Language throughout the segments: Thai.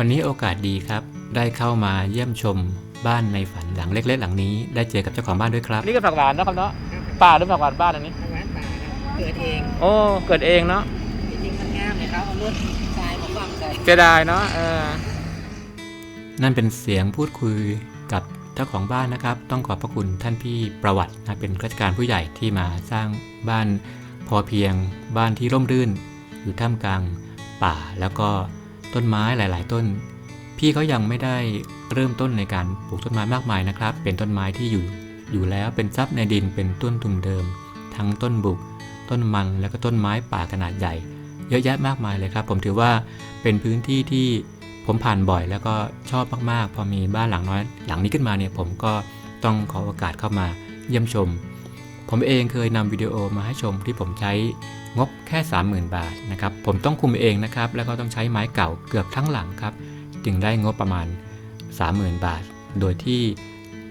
วันนี้โอกาสดีครับ ได้เข้ามาเยี่ยมชมบ้านในฝันหลังเล็ก ๆ หลังนี้ ได้เจอกับเจ้าของบ้านด้วยครับ นี่ก็ผักหวานนะครับเนาะป่าหรือผักหวานบ้านอันนี้ทางร้านป่าครับเกิดเองโอ้เกิดเองเนาะจริงๆมันงามเลยครับเอารถทรายมาฝังใส่เสียดายเนาะเออนั่นเป็นเสียงพูดคุยกับเจ้าของบ้านนะครับ ต้องขอบพระคุณท่านพี่ประวัตินะเป็นข้าราชการผู้ใหญ่ที่มาสร้างบ้านพอเพียงบ้านที่ร่มรื่น อยู่ท่ามกลางป่าแล้วก็ ต้นไม้หลาย ๆ ต้น พี่เขายังไม่ได้เริ่มต้นในการปลูกต้นไม้มากมายนะครับ เป็นต้นไม้ที่อยู่อยู่แล้วเป็นทรัพย์ในดินเป็นต้นทุนเดิม ทั้งต้นบุก ต้นมันแล้วก็ต้นไม้ป่าขนาดใหญ่ เยอะแยะมากมายเลยครับ ผมถือว่าเป็นพื้นที่ที่ผมผ่านบ่อย แล้วก็ชอบมาก ๆ พอมีบ้านหลังน้อย หลังนี้ขึ้นมาเนี่ยผมก็ต้องขอโอกาสเข้ามาเยี่ยมชม ผมเองเคยนำวิดีโอมาให้ชมที่ผมใช้งบแค่ 30,000 บาทนะครับ ผมต้องคุมเองนะครับ แล้วก็ต้องใช้ไม้เก่าเกือบทั้งหลังครับ จึงได้งบประมาณ 30,000 บาท โดยที่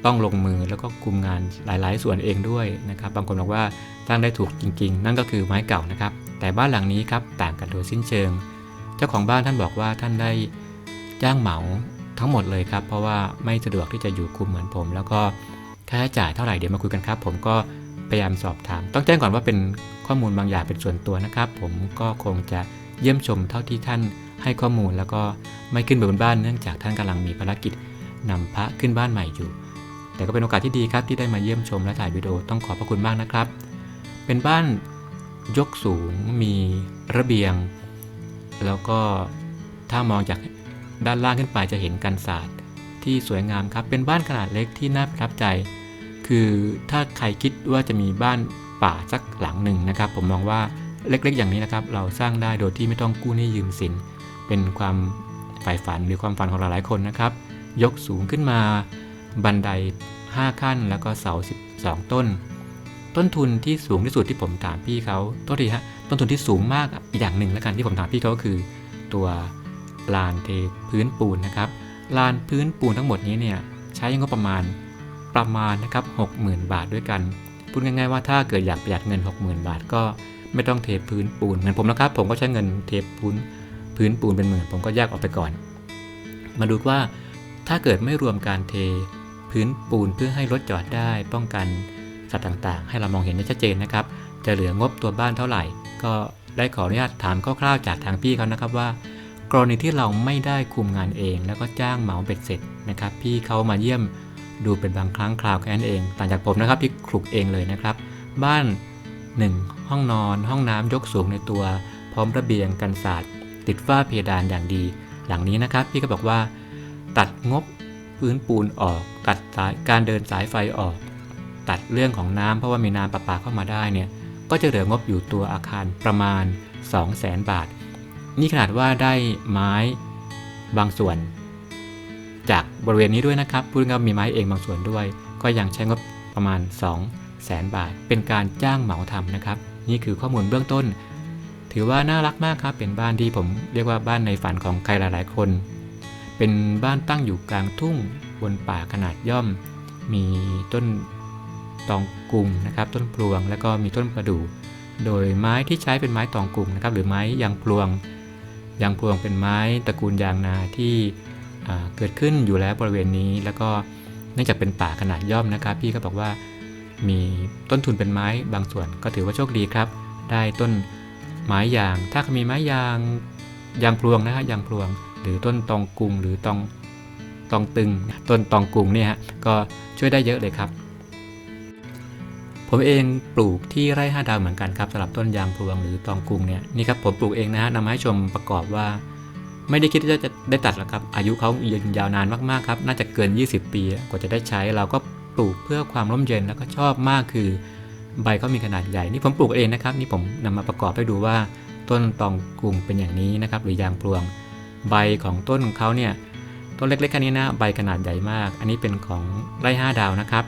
ต้องลงมือแล้วก็คุมงานหลาย ๆ ส่วนเองด้วยนะครับ บางคนบอกว่าสร้างได้ถูกจริง ๆ นั่นก็คือไม้เก่านะครับ แต่บ้านหลังนี้ครับต่างกันโดยสิ้นเชิง เจ้าของบ้านท่านบอกว่าท่านได้จ้างเหมาทั้งหมดเลยครับ เพราะว่าไม่สะดวกที่จะอยู่คุมเหมือนผม แล้วก็ค่าใช้จ่ายเท่าไหร่เดี๋ยวมาคุยกันครับ ผมก็ พยายามสอบถาม ต้องแจ้งก่อนว่าเป็นข้อมูลบางอย่างเป็นส่วนตัวนะครับ ผมก็คงจะเยี่ยมชมเท่าที่ท่านให้ข้อมูลแล้วก็ไม่ขึ้นไปบนบ้านเนื่องจากท่านกำลังมีภารกิจนำพระขึ้นบ้านใหม่อยู่ แต่ก็เป็นโอกาสที่ดีครับที่ได้มาเยี่ยมชมและถ่ายวิดีโอต้องขอบพระคุณมากนะครับ เป็นบ้านยกสูงมีระเบียง แล้วก็ถ้ามองจากด้านล่างขึ้นไปจะเห็นกันศาสตร์ที่สวยงามครับ เป็นบ้านขนาดเล็กที่น่าประทับใจ คือถ้าใครคิดว่าจะมีบ้านป่าสักหลังหนึ่งนะครับ ผมมองว่าเล็กๆ อย่างนี้นะครับ เราสร้างได้โดยที่ไม่ต้องกู้หนี้ยืมสิน เป็นความฝ่ายฝันหรือความฝันของหลายๆคนนะครับ ยกสูงขึ้นมาบันได 5 ขั้น แล้วก็เสา 12 ต้น ต้นทุนที่สูงที่สุดที่ผมถามพี่เขาต้นทีฮะต้นทุนที่สูงมากอีกอย่างหนึ่งแล้วกันที่ผมถามพี่เขาก็คือ ตัวลานเทพื้นปูนนะครับลานพื้นปูนทั้งหมดนี้เนี่ยใช้งบประมาณ ประมาณนะครับ60,000 บาทด้วยกันพูดง่ายๆว่าถ้าเกิดอยากประหยัดเงิน 60,000 บาทก็ไม่ต้องเทพื้นปูนเหมือนผมนะครับ ผมก็ใช้เงินเทพื้นพื้นปูนเป็นหมื่นผมก็แยกออกไปก่อน มาดูว่าถ้าเกิดไม่รวมการเทพื้นปูนเพื่อให้รถจอดได้ป้องกันสัตว์ต่างๆ ให้เรามองเห็นได้ชัดเจนนะครับ จะเหลืองบตัวบ้านเท่าไหร่ ก็ได้ขออนุญาตถามคร่าวๆจากทางพี่เขานะครับว่า กรณีที่เราไม่ได้คุมงานเอง แล้วก็จ้างเหมาเบ็ดเสร็จนะครับ พี่เขามาเยี่ยม ดูเป็นบางครั้งคราวแค่นั้นเองต่างจากผมนะครับที่คลุกเองเลยนะครับ บ้าน 1 ห้องนอน ห้องน้ำยกสูงในตัว พร้อมระเบียงกันศาสตร์ติดฝ้าเพดานอย่างดี หลังนี้นะครับ พี่ก็บอกว่า ตัดงบพื้นปูนออก ตัดสายการเดินสายไฟออก ตัดเรื่องของน้ำเพราะว่ามีน้ำประปาเข้ามาได้เนี่ยก็จะเหลืองบอยู่ตัวอาคารประมาณ 2 0 0แสนบาท นี่ขนาดว่าได้ไม้บางส่วน จากบริเวณนี้ด้วยนะครับพูดง่ายมีไม้เองบางส่วนด้วย ก็ยังใช้งบประมาณ2 0 0แสนบาท เป็นการจ้างเหมาทำนะครับ นี่คือข้อมูลเบื้องต้น ถือว่าน่ารักมากครับ เป็นบ้านที่ผมเรียกว่าบ้านในฝันของใครหลาย ๆ คน เป็นบ้านตั้งอยู่กลางทุ่งบนป่าขนาดย่อม มีต้นตองกุมนะครับ ต้นพลวง แล้วก็มีต้นประดู่โดยไม้ที่ใช้เป็นไม้ตองกุมนะครับ หรือไม้ยางพลวงยางพลวงเป็นไม้ตระกูลยางนาที่ เกิดขึ้นอยู่แล้วบริเวณนี้ แล้วก็เนื่องจากเป็นป่าขนาดย่อมนะครับ พี่ก็บอกว่ามีต้นทุนเป็นไม้บางส่วน ก็ถือว่าโชคดีครับ ได้ต้นไม้ยาง ถ้ามีไม้ยางยางพลวงนะฮะยางพลวง หรือต้นตองกุงหรือตองตองตึง ต้นตองกุงเนี่ยฮะก็ช่วยได้เยอะเลยครับ ผมเองปลูกที่ไร่ห้าดาวเหมือนกันครับสำหรับต้นยางพลวงหรือตองกุงเนี่ยนี่ครับผมปลูกเองนะฮะนำมาให้ชมประกอบว่า ไม่ได้คิดว่าจะได้ตัดหรอกครับ อายุเขายืนยาวนานมากๆครับ น่าจะเกิน 20 ปีกว่าจะได้ใช้ เราก็ปลูกเพื่อความร่มเย็นแล้วก็ชอบมากคือ ใบเขามีขนาดใหญ่ นี่ผมปลูกเองนะครับ นี่ผมนำมาประกอบให้ดูว่าต้นตองกุงเป็นอย่างนี้นะครับ หรือยางพลวง ใบของต้นของเขาเนี่ย ต้นเล็กๆแค่นี้นะ ใบขนาดใหญ่มาก อันนี้เป็นของไร่ห้าดาวนะครับ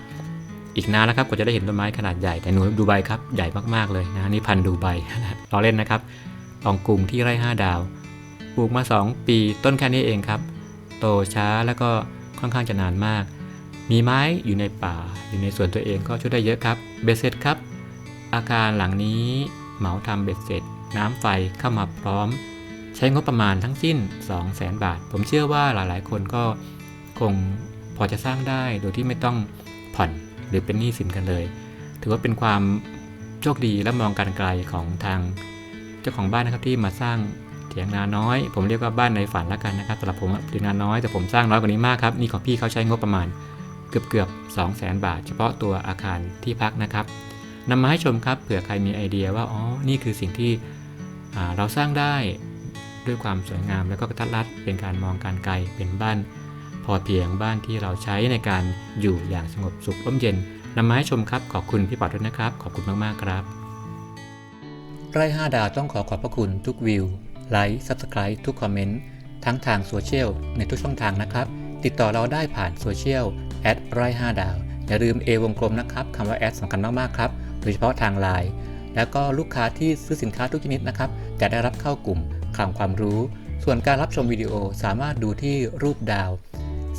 อีกนานแล้วครับกว่าจะได้เห็นต้นไม้ขนาดใหญ่ แต่หนูดูใบครับ ใหญ่มากๆเลยนะ นี่พันดูใบเราเล่นนะครับ ตองกุงที่ไร่ห้าดาว ลูกมา 2 ปี ต้นแค่นี้เองครับ โตช้าแล้วก็ค่อนข้างจะนานมาก มีไม้อยู่ในป่า อยู่ในสวนตัวเองก็ช่วยได้เยอะครับ เบสเซ็ตครับ อาคารหลังนี้เหมาทำเบ็ดเสร็จน้ำไฟเข้ามาพร้อม ใช้งบประมาณทั้งสิ้น 2 0 0แสนบาท ผมเชื่อว่าหลายๆ คนก็คงพอจะสร้างได้โดยที่ไม่ต้องผ่อนหรือเป็นหนี้สินกันเลย ถือว่าเป็นความโชคดีและมองการไกลของทางเจ้าของบ้านนะครับที่มาสร้าง เถียงนาน้อย ผมเรียกว่าบ้านในฝันแล้วกันนะครับสำหรับผมเถียงนาน้อยแต่ผมสร้างน้อยกว่านี้มากครับนี่ของพี่เขาใช้งบประมาณเกือบเกือบ2 0 0แสนบาท เฉพาะตัวอาคารที่พักนะครับนำมาให้ชมครับเผื่อใครมีไอเดียว่าอ๋อนี่คือสิ่งที่เราสร้างได้ด้วยความสวยงามแล้วก็กระทัดรัดเป็นการมองการไกลเป็นบ้าน พอเพียงบ้านที่เราใช้ในการอยู่อย่างสงบสุขร่มเย็นนำมาให้ชมครับขอบคุณพี่ปอดด้วยนะครับ ขอบคุณมากๆครับไร่5ดาวต้องขอขอบพระคุณทุกวิว ไลค์ Subscribe ทุกคอมเมนต์ทั้งทางโซเชียลในทุกช่องทางนะครับ ติดต่อเราได้ผ่านโซเชียลแอดไร่5ดาว อย่าลืม A วงกลมนะครับคำว่าแอดสำคัญมากๆครับโดยเฉพาะทางไลน์แล้วก็ลูกค้าที่ซื้อสินค้าทุกชนิดนะครับ จะได้รับเข้ากลุ่มข่าวความรู้ ส่วนการรับชมวิดีโอสามารถดูที่รูปดาว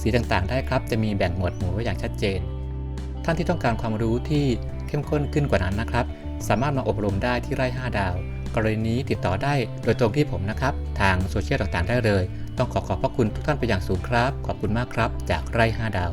สีต่างๆ ได้ครับ จะมีแบ่งหมวดหมู่ไว้อย่างชัดเจน ท่านที่ต้องการความรู้ที่เข้มข้นขึ้นกว่านั้นนะครับ สามารถมาอบรมได้ที่ไร่5ดาว กรณีนี้ติดต่อได้โดยตรงที่ผมนะครับ ทางโซเชียลต่างๆได้เลย ต้องขอขอบพระคุณทุกท่านไปอย่างสูงครับ ขอบคุณมากครับ จากไร่5ดาว